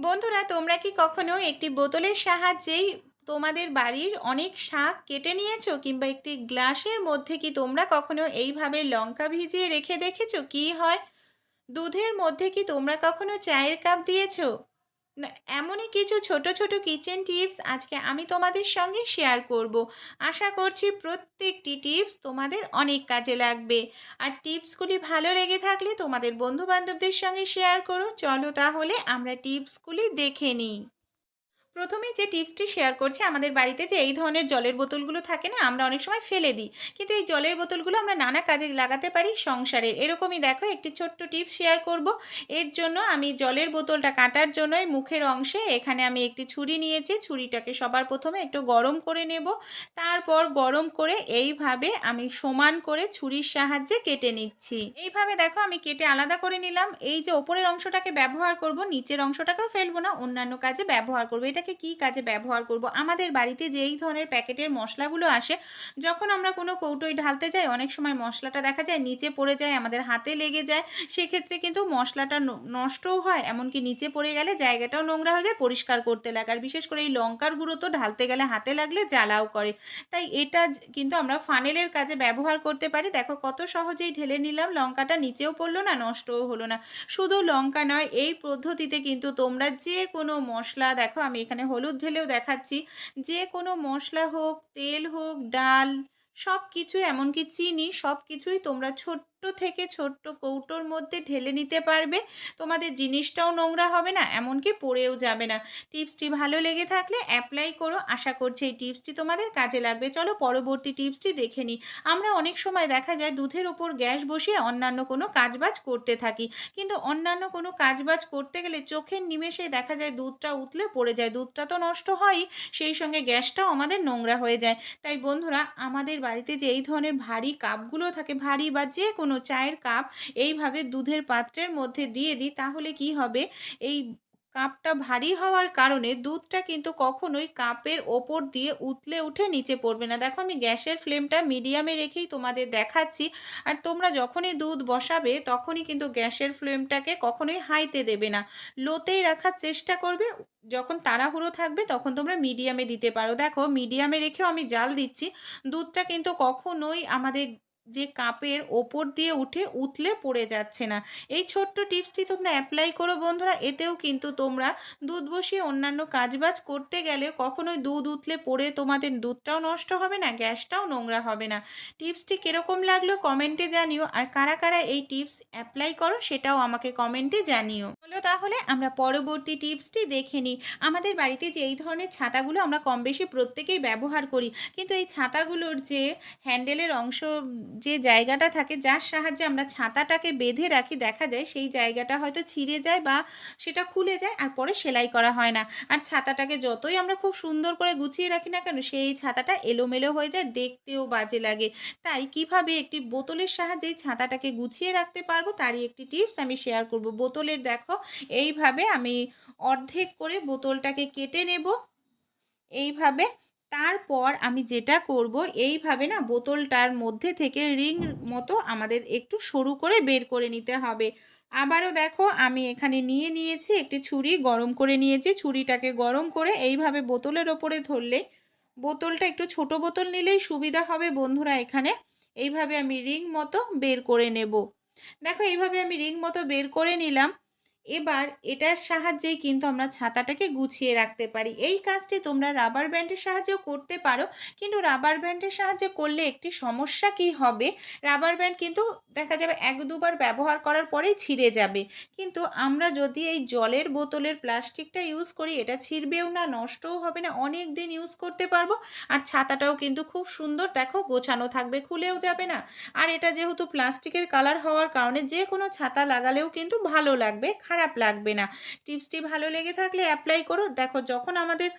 বন্ধুরা, তোমরা কি কখনো একটি বোতলের সাহায্যেই তোমাদের বাড়ির অনেক শাক কেটে নিয়েছো? কিংবা একটি গ্লাসের মধ্যে কি তোমরা কখনো এইভাবে লঙ্কা ভিজিয়ে রেখে দেখেছ? কি হয়? দুধের মধ্যে কি তোমরা কখনো চায়ের কাপ দিয়েছ? এমনই কিছু ছোট ছোট কিচেন টিপস আজকে আমি তোমাদের সঙ্গে শেয়ার করব। আশা করছি প্রত্যেকটি টিপস তোমাদের অনেক কাজে লাগবে। আর টিপসগুলি ভালো লেগে থাকলে তোমাদের বন্ধু বান্ধবদের সঙ্গে শেয়ার করো। চলো তাহলে আমরা টিপসগুলি দেখে নিই। প্রথমে যে টিপসটি শেয়ার করছি, আমাদের বাড়িতে যে এই ধরনের জলের বোতলগুলো থাকে না, আমরা অনেক সময় ফেলে দিই। কিন্তু এই জলের বোতলগুলো আমরা নানা কাজে লাগাতে পারি সংসারের এরকমই দেখো, একটি ছোট্ট টিপস শেয়ার করব। এর জন্য আমি জলের বোতলটা কাটার জন্যই মুখের অংশে এখানে আমি একটি ছুরি নিয়েছি। ছুরিটাকে সবার প্রথমে একটু গরম করে নেব। তারপর গরম করে এইভাবে আমি সমান করে ছুরির সাহায্যে কেটে নিচ্ছি। এইভাবে দেখো, আমি কেটে আলাদা করে নিলাম। এই যে ওপরের অংশটাকে ব্যবহার করব, নিচের অংশটাকেও ফেলব না, অন্যান্য কাজে ব্যবহার করব। এটাকে কি কাজে ব্যবহার করব? আমাদের বাড়িতে যেই ধরনের প্যাকেটের মশলাগুলো আসে, যখন আমরা কোনো কৌটোয় ঢালতে যাই, অনেক সময় মশলাটা দেখা যায় নিচে পড়ে যায়, আমাদের হাতে লেগে যায়। সেক্ষেত্রে কিন্তু মশলাটা নষ্টও হয়, এমনকি নিচে পড়ে গেলে জায়গাটাও নোংরা হয়ে যায়, পরিষ্কার করতে লাগে। আর বিশেষ করে এই লঙ্কার গুঁড়ো তো ঢালতে গেলে হাতে লাগলে জ্বালাও করে। তাই এটা কিন্তু আমরা ফানেলের কাজে ব্যবহার করতে পারি। দেখো কত সহজেই ঢেলে নিলাম, লঙ্কাটা নিচেও পড়ল না, নষ্টও হলো না। শুধু লঙ্কা নয়, এই পদ্ধতিতে কিন্তু তোমরা যে কোনো মশলা, দেখো আমি এখানে হলুদ ঢেলেও দেখাচ্ছি। যে কোনো মশলা হোক, তেল হোক, ডাল সব কিছু এমনকি চিনি সব কিছুই তোমরা ছোট্ট থেকে ছোট্ট কৌটোর মধ্যে ঢেলে নিতে পারবে। তোমাদের জিনিসটাও নোংরা হবে না, এমনকি পড়েও যাবে না। টিপসটি ভালো লেগে থাকলে অ্যাপ্লাই করো। আশা করছি এই টিপসটি তোমাদের কাজে লাগবে। চলো পরবর্তী টিপসটি দেখে নিই। আমরা অনেক সময় দেখা যায় দুধের ওপর গ্যাস বসিয়ে অন্যান্য কোনো কাজবাজ করতে থাকি। কিন্তু অন্যান্য কোনো কাজবাজ করতে গেলে চোখের নিমেষে দেখা যায় দুধটা উতলে পড়ে যায়। দুধটা তো নষ্ট হয়ই, সেই সঙ্গে গ্যাসটাও আমাদের নোংরা হয়ে যায়। তাই বন্ধুরা, আমাদের বাড়িতে যে এই ধরনের ভারী কাপগুলো থাকে, ভারী বা যে কোনো চায়ের কাপ এইভাবে দুধের পাত্রের মধ্যে দিয়ে দিই, তাহলে কি হবে? এই কাপটা ভারী হওয়ার কারণে দুধটা কিন্তু কখনোই কাপের ওপর দিয়ে উতলে উঠে নিচে পড়বে না। দেখো আমি গ্যাসের ফ্লেমটা মিডিয়ামে রেখেই তোমাদের দেখাচ্ছি। আর তোমরা যখনই দুধ বসাবে, তখনই কিন্তু গ্যাসের ফ্লেমটাকে কখনোই হাইতে দেবে না। লোতেই রাখার চেষ্টা করবে, যখন তাড়াহুড়ো থাকবে তখন তোমরা মিডিয়ামে দিতে পারো। দেখো মিডিয়ামে রেখেও আমি জাল দিচ্ছি, দুধটা কিন্তু কখনোই আমাদের যে কাপের ওপর দিয়ে উঠে উতলে পড়ে যাচ্ছে না। এই ছোট্ট টিপসটি তোমরা অ্যাপ্লাই করো বন্ধুরা, এতেও কিন্তু তোমরা দুধ বসিয়ে অন্যান্য কাজবাজ করতে গেলে কখনোই দুধ উতলে পড়ে তোমাদের দুধটাও নষ্ট হবে না, গ্যাসটাও নোংরা হবে না। টিপসটি কীরকম লাগল কমেন্টে জানিও, আর কারা কারা এই টিপস অ্যাপ্লাই করো সেটাও আমাকে কমেন্টে জানিও। হলো তাহলে আমরা পরবর্তী টিপসটি দেখে নিই। আমাদের বাড়িতে যে এই ধরনের ছাতাগুলো আমরা কম বেশি প্রত্যেকেই ব্যবহার করি, কিন্তু এই ছাতাগুলোর যে হ্যান্ডেলের অংশ যে জায়গাটা থাকে, যার সাহায্যে আমরা ছাতাটাকে বেঁধে রাখি, দেখা যায় সেই জায়গাটা হয়তো ছিঁড়ে যায় বা সেটা খুলে যায় আর পরে সেলাই করা হয় না। আর ছাতাটাকে যতই আমরা খুব সুন্দর করে গুছিয়ে রাখি না কেন, সেই ছাতাটা এলোমেলো হয়ে যায়, দেখতেও বাজে লাগে। তাই কীভাবে একটি বোতলের সাহায্যে ছাতাটাকে গুছিয়ে রাখতে পারব, তারই একটি টিপস আমি শেয়ার করব। বোতলের, দেখো এইভাবে আমি অর্ধেক করে বোতলটাকে কেটে নেব। এইভাবে তারপর আমি যেটা করব, এইভাবে না বোতলটার মধ্যে থেকে রিং মতো আমাদের একটু সরু করে বের করে নিতে হবে। আবারও দেখো আমি এখানে নিয়ে নিয়েছি একটি ছুরি, গরম করে নিয়েছি। ছুরিটাকে গরম করে এইভাবে বোতলের ওপরে ধরলে বোতলটা একটু ছোট বোতল নিলেই সুবিধা হবে বন্ধুরা এখানে। এইভাবে আমি রিং মতো বের করে নেব। দেখো এইভাবে আমি রিং মতো বের করে নিলাম। এবার এটার সাহায্যেই কিন্তু আমরা ছাতাটাকে গুছিয়ে রাখতে পারি। এই কাজটি তোমরা রাবার ব্যান্ডের সাহায্যেও করতে পারো। কিন্তু রাবার ব্যান্ডের সাহায্যে করলে একটি সমস্যা কি হবে? রাবার ব্যান্ড কিন্তু দেখা যাবে এক দুবার ব্যবহার করার পরেই ছিঁড়ে যাবে। কিন্তু আমরা যদি এই জলের বোতলের প্লাস্টিকটা ইউজ করি, এটা ছিঁড়বেও না, নষ্টও হবে না অনেক দিন ইউজ করতে পারব। আর ছাতাটাও কিন্তু খুব সুন্দর, দেখো, গোছানো থাকবে, খুলেও যাবে না। আর এটা যেহেতু প্লাস্টিকের কালার হওয়ার কারণে যে কোনো ছাতা লাগালেও কিন্তু ভালো লাগবে। খারাপ লাগবে না। টিপসটি ভালো লেগে থাকলে অ্যাপ্লাই করো। দেখো যখন আমাদের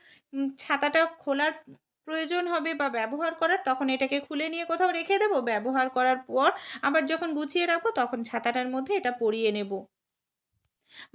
ছাতাটা খোলার প্রয়োজন হবে বা ব্যবহার করার, তখন এটাকে খুলে নিয়ে কোথাও রেখে দেবো। ব্যবহার করার পর আবার যখন গুছিয়ে রাখব, তখন ছাতাটার মধ্যে এটা পরিয়ে নেব।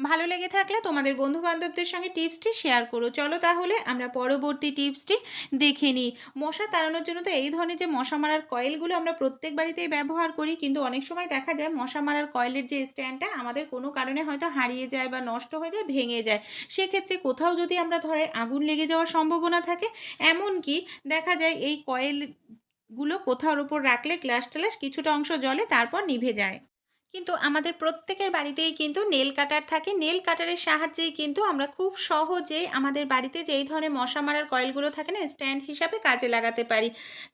ভালো লেগে থাকলে তোমাদের বন্ধু-বান্ধবদের সঙ্গে টিপসটি শেয়ার করো। চলো তাহলে আমরা পরবর্তী টিপসটি দেখে নিই। মশা তাড়ানোর জন্য তো এই ধরনের যে মশা মারার কয়েলগুলো আমরা প্রত্যেক বাড়িতেই ব্যবহার করি। কিন্তু অনেক সময় দেখা যায় মশা মারার কয়েলের যে স্ট্যান্ডটা আমাদের কোনো কারণে হয়তো হারিয়ে যায় বা নষ্ট হয়ে যায়, ভেঙে যায়। সেক্ষেত্রে কোথাও যদি আমরা ধরে আগুন লেগে যাওয়ার সম্ভাবনা থাকে, এমনকি দেখা যায় এই কয়েলগুলো কোথাওর উপর রাখলে গ্লাস-ট্লাস কিছুটা অংশ জলে তারপর নিভে যায়। কিন্তু আমাদের প্রত্যেকের বাড়িতেই কিন্তু নেল কাটার থাকে। নেল কাটারের সাহায্যেই কিন্তু আমরা খুব সহজেই আমাদের বাড়িতে যে এই ধরনের মশা মারার কয়েলগুলো থাকে না স্ট্যান্ড হিসাবে কাজে লাগাতে পারি।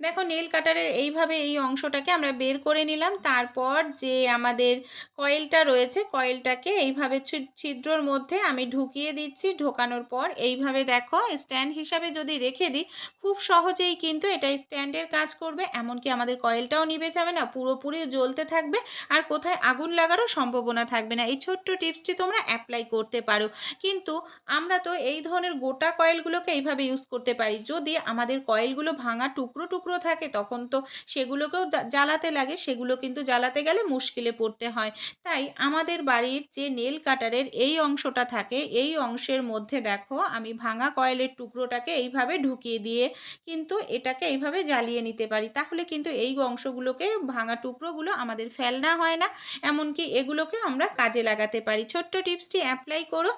দেখো নেল কাটারের এইভাবে এই অংশটাকে আমরা বের করে নিলাম। তারপর যে আমাদের কয়েলটা রয়েছে কয়েলটাকে এইভাবে ছিদ্রর মধ্যে আমি ঢুকিয়ে দিচ্ছি। ঢোকানোর পর এইভাবে দেখো স্ট্যান্ড হিসাবে যদি রেখে দিই খুব সহজেই কিন্তু এটা স্ট্যান্ডের কাজ করবে। এমনকি আমাদের কয়েলটাও নিভে যাবে না, পুরোপুরি জ্বলতে থাকবে। আর কোথায় আগুন লাগারও সম্ভাবনা থাকবে না। এই ছোট্ট টিপসটি তোমরা অ্যাপ্লাই করতে পারো। কিন্তু আমরা তো এই ধরনের গোটা কয়েলগুলোকে এইভাবে ইউজ করতে পারি। যদি আমাদের কয়েলগুলো ভাঙা টুকরো, টুকরো থাকে তখন তো সেগুলোকেও জ্বালাতে লাগে। সেগুলো কিন্তু জ্বালাতে গেলে মুশকিলে পড়তে হয়। তাই আমাদের বাড়ির যে নেল কাটারের এই অংশটা থাকে, এই অংশের মধ্যে দেখো আমি ভাঙা কয়েলের টুকরোটাকে এইভাবে ঢুকিয়ে দিয়ে কিন্তু এটাকে এইভাবে জ্বালিয়ে নিতে পারি। তাহলে কিন্তু এই অংশগুলোকে ভাঙা টুকরোগুলো আমাদের ফেলনা হয় না। এমনকি এগুলোকে আমরা কাজে লাগাতে পারি। ছোট্ট টিপসটি অ্যাপ্লাই করো।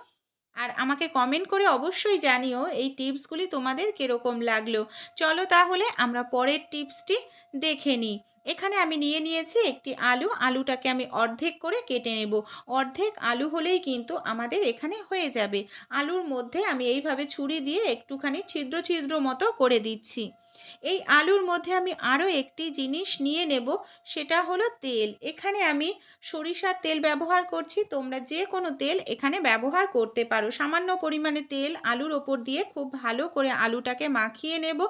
আর আমাকে কমেন্ট করে অবশ্যই জানিও এই টিপসগুলি তোমাদের কীরকম লাগল। চলো তাহলে আমরা পরের টিপসটি দেখে নিই। এখানে আমি নিয়ে নিয়েছি একটি আলু। আলুটাকে আমি অর্ধেক করে কেটে নেব। অর্ধেক আলু হলেই কিন্তু আমাদের এখানে হয়ে যাবে। আলুর মধ্যে আমি এইভাবে ছুরি দিয়ে একটুখানি ছিদ্র, ছিদ্র মতো করে দিচ্ছি। এই আলুর মধ্যে আমি আরও একটি জিনিস নিয়ে নেব, সেটা হলো তেল। এখানে আমি সরিষার তেল ব্যবহার করছি। তোমরা যে কোনো তেল এখানে ব্যবহার করতে পারো। সামান্য পরিমাণে তেল আলুর ওপর দিয়ে খুব ভালো করে আলুটাকে মাখিয়ে নেব।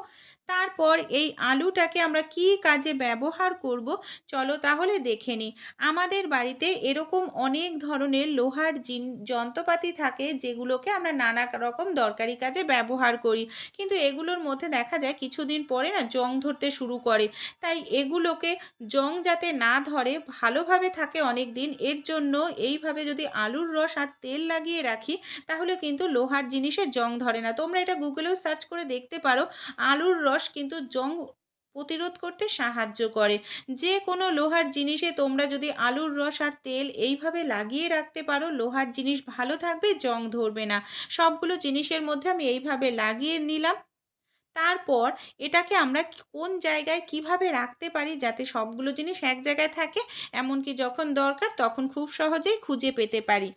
তারপর এই আলুটাকে আমরা কি কাজে ব্যবহার করব চলো তাহলে দেখে নিই। আমাদের বাড়িতে এরকম অনেক ধরনের লোহার জিন, যন্ত্রপাতি থাকে যেগুলোকে আমরা নানা রকম দরকারি কাজে ব্যবহার করি। কিন্তু এগুলোর মধ্যে দেখা যায় কিছুদিন পরে না জং ধরতে শুরু করে। তাই এগুলোকে জং যাতে না ধরে, ভালোভাবে থাকে অনেক দিন এর জন্য এইভাবে যদি আলুর রস আর তেল লাগিয়ে রাখি, তাহলে কিন্তু লোহার জিনিসে জং ধরে না। তোমরা এটা গুগলেও সার্চ করে দেখতে পারো। আলুর রস কিন্তু জং প্রতিরোধ করতে সাহায্য করে। যে কোনো লোহার জিনিসে তোমরা যদি আলুর রস আর তেল এইভাবে লাগিয়ে রাখতে পারো লোহার জিনিস ভালো থাকবে, জং ধরবে না। সবগুলো জিনিসের মধ্যে আমি এইভাবে লাগিয়ে নিলাম। তারপর এটাকে আমরা কোন জায়গায় কীভাবে রাখতে পারি যাতে সবগুলো জিনিস এক জায়গায় থাকে এমনকি যখন দরকার তখন খুব সহজেই খুঁজে পেতে পারি।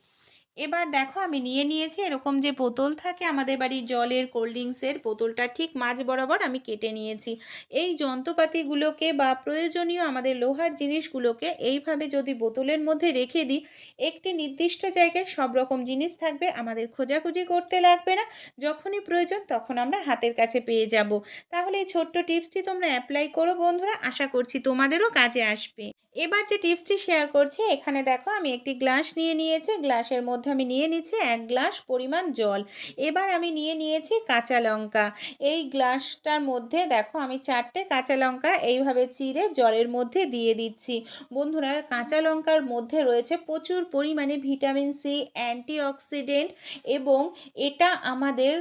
এবার দেখো আমি নিয়ে নিয়েছি এরকম যে বোতল থাকে আমাদের বাড়ির জলের, কোল্ড ড্রিঙ্কসের বোতলটা ঠিক মাঝ বরাবর আমি কেটে নিয়েছি। এই যন্ত্রপাতিগুলোকে বা প্রয়োজনীয় আমাদের লোহার জিনিসগুলোকে এইভাবে যদি বোতলের মধ্যে রেখে দিই, একটি নির্দিষ্ট জায়গায় সব রকম জিনিস থাকবে। আমাদের খোঁজাখুঁজি করতে লাগবে না। যখনই প্রয়োজন তখন আমরা হাতের কাছে পেয়ে যাব। তাহলে এই ছোট্ট টিপসটি তোমরা অ্যাপ্লাই করো বন্ধুরা। আশা করছি তোমাদেরও কাজে আসবে। এবার যে টিপসটি শেয়ার করছি এখানে দেখো আমি একটি গ্লাস নিয়ে নিয়েছি। গ্লাসের মধ্যে আমি নিয়ে নিচ্ছি এক গ্লাস পরিমাণ জল। এবার আমি নিয়ে নিয়েছি কাঁচা লঙ্কা। এই গ্লাসটার মধ্যে দেখো আমি চারটে কাঁচা লঙ্কা এইভাবে চিড়ে জলের মধ্যে দিয়ে দিচ্ছি। বন্ধুরা কাঁচা লঙ্কার মধ্যে রয়েছে প্রচুর পরিমাণে ভিটামিন সি, অ্যান্টিঅক্সিডেন্ট এবং এটা আমাদের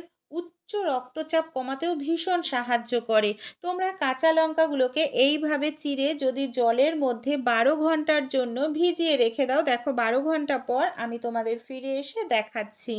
রক্তচাপ কমাতেও ভীষণ সাহায্য করে। তোমরা কাঁচা লঙ্কাগুলোকে এইভাবে চিড়ে যদি জলের মধ্যে ১২ ঘণ্টার জন্য ভিজিয়ে রেখে দাও। দেখো ১২ ঘণ্টা পর আমি তোমাদের ফিরে এসে দেখাচ্ছি।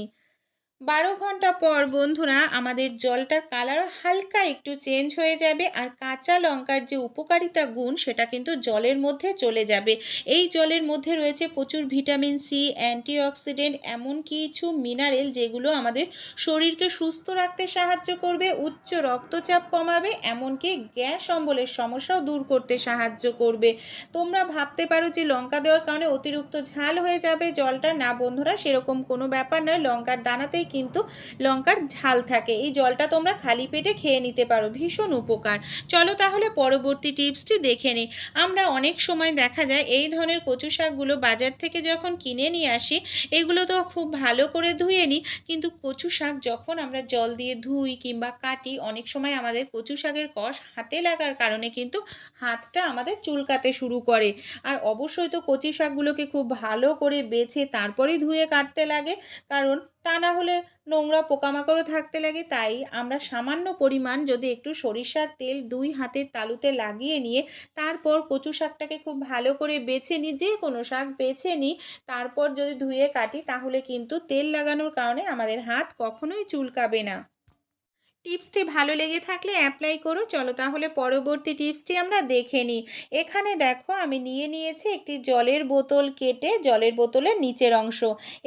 ১২ ঘণ্টা পর বন্ধুরা আমাদের জলটার কালারও হালকা একটু চেঞ্জ হয়ে যাবে আর কাঁচা লঙ্কার যে উপকারিতা গুণ সেটা কিন্তু জলের মধ্যে চলে যাবে। এই জলের মধ্যে রয়েছে প্রচুর ভিটামিন সি, অ্যান্টিঅক্সিডেন্ট এমন কিছু মিনারেল যেগুলো আমাদের শরীরকে সুস্থ রাখতে সাহায্য করবে, উচ্চ রক্তচাপ কমাবে এমনকি গ্যাস অম্বলের সমস্যাও দূর করতে সাহায্য করবে। তোমরা ভাবতে পারো যে লঙ্কা দেওয়ার কারণে অতিরিক্ত ঝাল হয়ে যাবে জলটা। না বন্ধুরা সেরকম কোনো ব্যাপার নয়। লঙ্কার দানাতেই কিন্তু লঙ্কার ঝাল থাকে। এই জলটা তোমরা খালি পেটে খেয়ে নিতে পারো, ভীষণ উপকার। চলো তাহলে পরবর্তী টিপসটি দেখে নিই। আমরা অনেক সময় দেখা যায় এই ধরনের কচু শাকগুলো বাজার থেকে যখন কিনে নিয়ে আসি, এগুলো তো খুব ভালো করে ধুয়ে নিই, কিন্তু কচু শাক যখন আমরা জল দিয়ে ধুই কিংবা কাটি, অনেক সময় আমাদের কচু শাকের কষ হাতে লাগার কারণে কিন্তু হাতটা আমাদের চুলকাতে শুরু করে। আর অবশ্যই তো কচি শাকগুলোকে খুব ভালো করে বেছে তারপরেই ধুয়ে কাটতে লাগে, কারণ তা না হলে নোংরা পোকামাকড়ও থাকতে লাগে, তাই আমরা সামান্য পরিমাণ যদি একটু সরিষার তেল দুই হাতের তালুতে লাগিয়ে নিয়ে তারপর কচু শাকটাকে খুব ভালো করে বেছে নিই, যে কোনো শাক বেছে নিই, তারপর যদি ধুয়ে কাটি, তাহলে কিন্তু তেল লাগানোর কারণে আমাদের হাত কখনোই চুলকাবে না। টিপসটি ভালো লেগে থাকলে অ্যাপ্লাই করো। চলো তাহলে পরবর্তী টিপসটি আমরা দেখে নিই। এখানে দেখো আমি নিয়ে নিয়েছি একটি জলের বোতল কেটে জলের বোতলের নিচের অংশ।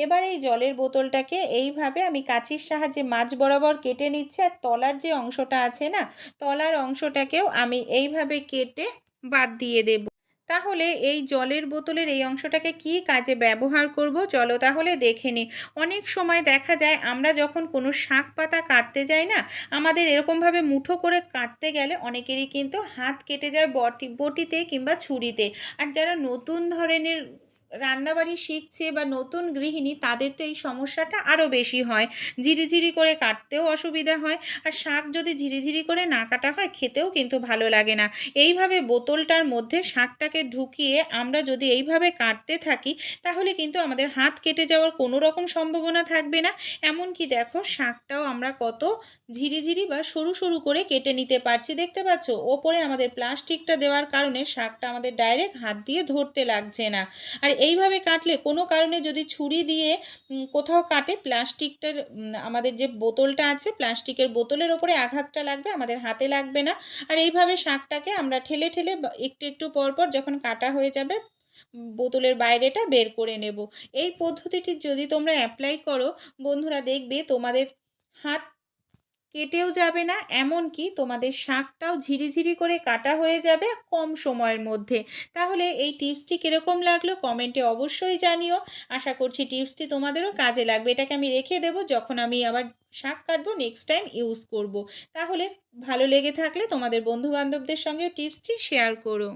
এবার এই জলের বোতলটাকে এইভাবে আমি কাঁচির সাহায্যে মাছ বরাবর কেটে নিচ্ছি। আর তলার যে অংশটা আছে না, তলার অংশটাকেও আমি এইভাবে কেটে বাদ দিয়ে দেব। তাহলে এই জলের বোতলের এই অংশটাকে কি কাজে ব্যবহার করব? চলো তাহলে দেখে নিই অনেক সময় দেখা যায় আমরা যখন কোনো শাক পাতা কাটতে যাই না, আমাদের এরকমভাবে মুঠো করে কাটতে গেলে অনেকেরই কিন্তু হাত কেটে যায় বটি, বটিতে কিংবা ছুরিতে। আর যারা নতুন ধরনের রান্নাবাড়ি শিখছে বা নতুন গৃহিণী, তাদের তো এই সমস্যাটা আরও বেশি হয়। ঝিরিঝিরি করে কাটতেও অসুবিধা হয় আর শাক যদি ঝিরিঝিরি করে না কাটা হয়, খেতেও কিন্তু ভালো লাগে না। এইভাবে বোতলটার মধ্যে শাকটাকে ঢুকিয়ে আমরা যদি এইভাবে কাটতে থাকি, তাহলে কিন্তু আমাদের হাত কেটে যাওয়ার কোনো রকম সম্ভাবনা থাকবে না। এমনকি দেখো শাকটাও আমরা কত ঝিরিঝিরি বা সরু সরু করে কেটে নিতে পারছি, দেখতে পাচ্ছ? ওপরে আমাদের প্লাস্টিকটা দেওয়ার কারণে শাকটা আমাদের ডাইরেক্ট হাত দিয়ে ধরতে লাগছে না। আর এইভাবে কাটলে কোনো কারণে যদি ছুরি দিয়ে কোথাও কাটে, প্লাস্টিকটার আমাদের যে বোতলটা আছে, প্লাস্টিকের বোতলের ওপরে আঘাতটা লাগবে, আমাদের হাতে লাগবে না। আর এইভাবে শাকটাকে আমরা ঠেলে ঠেলে একটু একটু পর পর যখন কাটা হয়ে যাবে, বোতলের বাইরেটা বের করে নেব। এই পদ্ধতিটি যদি তোমরা অ্যাপ্লাই করো, বন্ধুরা দেখবে তোমাদের হাত কেটেও যাবে না, এমনকি তোমাদের শাকটাও ঝিরিঝিরি করে কাটা হয়ে যাবে কম সময়ের মধ্যে। তাহলে এই টিপসটি কীরকম লাগল কমেন্টে অবশ্যই জানিও। আশা করছি টিপসটি তোমাদেরও কাজে লাগবে। এটাকে আমি রেখে দেব যখন আমি আবার শাক কাটবো নেক্সট টাইম ইউজ করব। তাহলে ভালো লেগে থাকলে তোমাদের বন্ধুবান্ধবদের সঙ্গেও টিপসটি শেয়ার করো।